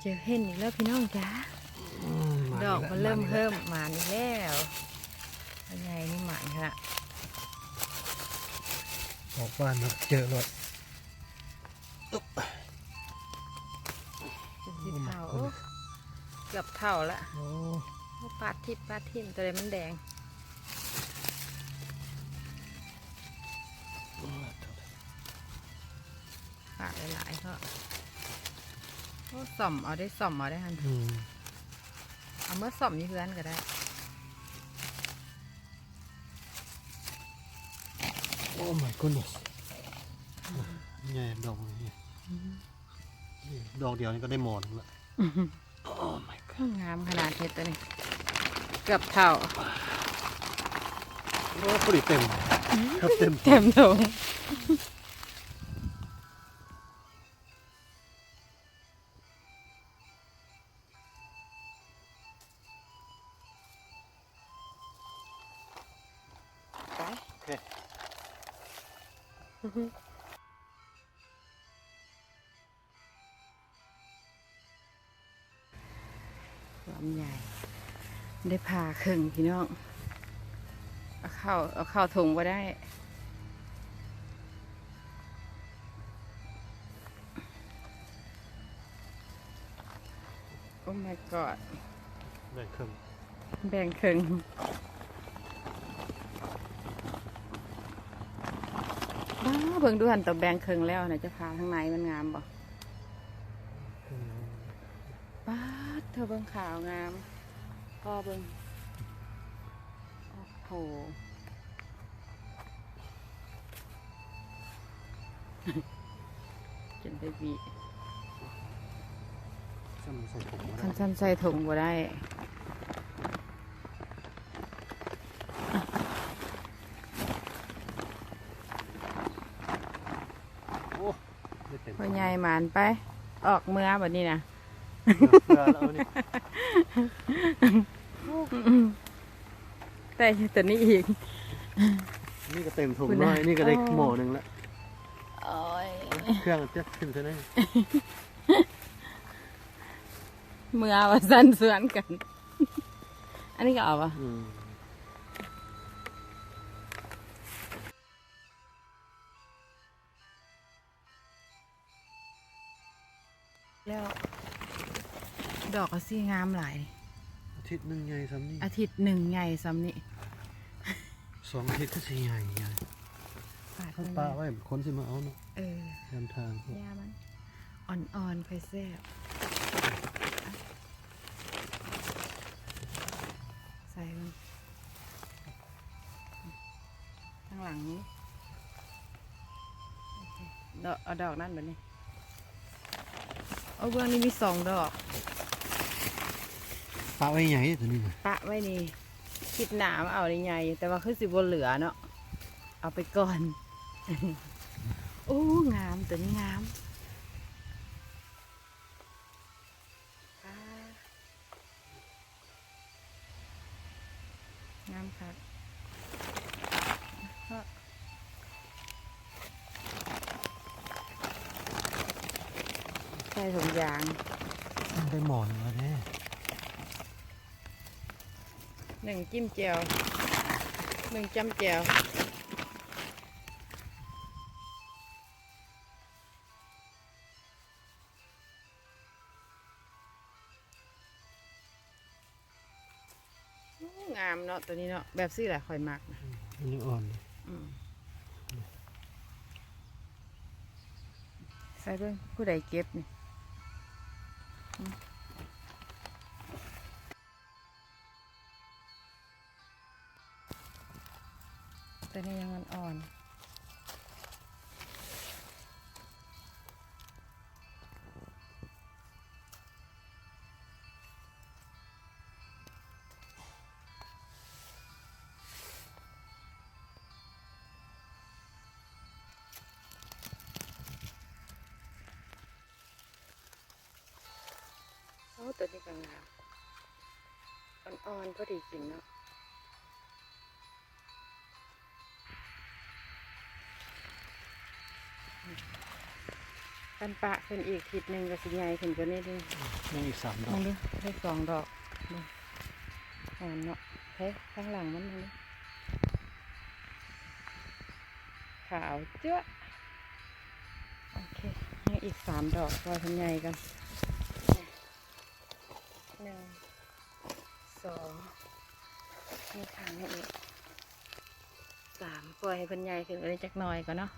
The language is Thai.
เจอเห็นอีกแล้วพี่น้องจ้าดอกมันเริ่มเพิ่มหมานอีกแล้วยังไงนี่หมานค่ะออกบ้านเนอะเจอรถจนสิเท่าโอ้เกือบเท่าละโอ้โอ้ปาดทิพปาดทิมตัวใดมันแดงปาดหลายๆก็ โอ้ส่อมเอาได้ส่อมเอาได้ฮันอืมเอาเมื่อส่อมนี่เพื่อนก็ได้โอ้ my goodness ใหญ่ดอกนี่นี่ดอกเดียวนี่ก็ได้หมอนละโอ้ my god งามขนาดเห็ดตัวนี้เกือบเท่าโอ้พอดีเต็มครับเต็มเต็มถุง ความใหญ่ ได้ผ่าครึ่งพี่น้อง เอาเข้าเอาเข้าถุงก็ได้โอ้ my god ได้เครื่องแบ่งครึ่งบ้า เบิ่งดูหันตัวแบ่งครึ่งแล้วนะจะพาข้างในมันงามบ่เครื่องป้าเธอเบิ่งขาวงามพ่อเบิ่งโอ้โหจนไปบีสั้นใส่ถุงบ่ได้ โอ้ได้เต็ม พ่อใหญ่หมานไป ออกเมื่อแบบนี้นะเพื่อแล้วนี่แต่ตัวนี้อีก นี่ก็เต็มถุงคุณน้น่ะอย นี่ก็ได้อ๋อหม้อหนึ่งละโอ้ยเครื่องจะขึ้นซะแน่เมื่อว่าสั้นสวนกัน อันนี้ก็เอาปะ แล้ว ดอกก็สีงามหลาย อาทิตย์หนึ่งใหญ่ซ้ำนี่อาทิตย์หนึ่งใหญ่ซ้ำนี่สองอาทิตย์ก็สิใหญ่ใหญ่ปาดเขามันปาไว้คนสิมาเอาเนาะเออยามทางพวกย่ามันอ่อนๆค่อยแซ่บใส่มันข้างหลังนี้โอเคดอกเอาดอกนั่นแบบนี้ เอาเบื้องนี้มีสองดอกปาไว้ใหญ่ตัวนี้นะปะไว้นี่คิดหนามาเอาในใหญ่แต่ว่าคือสิบนเหลือเนาะเอาไปก่อนโอ้งามตัวนี้งามอ่างามครับ ใส่ถุงยาง ได้หมอนมาแน่หนึ่งจิ้มเจียวหนึ่งจ้ำเจียวโอ้งามเนาะตัวนี้เนาะแบบซี่แหละคอยมักนะอันนี้อ่อนอืมใส่เบิ่งผู้ใดเก็บนี่อืม ตัวนี้ยังมันอ่อนโอ้ตัวนี้ก็งามอ่อนๆพอดีกินเนาะกันปะขึ้นอีกทิศหนึ่งก็สิใหญ่ขึ้นกว่านี้ดิยังอีกสามดอมกองดูได้สองดอกดูอ่อนเนาะเฮ้ยข้างหลังมันนี่ขาวเจ้าโอเคยังอีกสามดอกรอทำใหญ่กัน สองนี่ข้างนี้อีกสามปล่อยให้เพิ่นใหญ่ขึ้นไปจักหน่อยก่อนเนาะ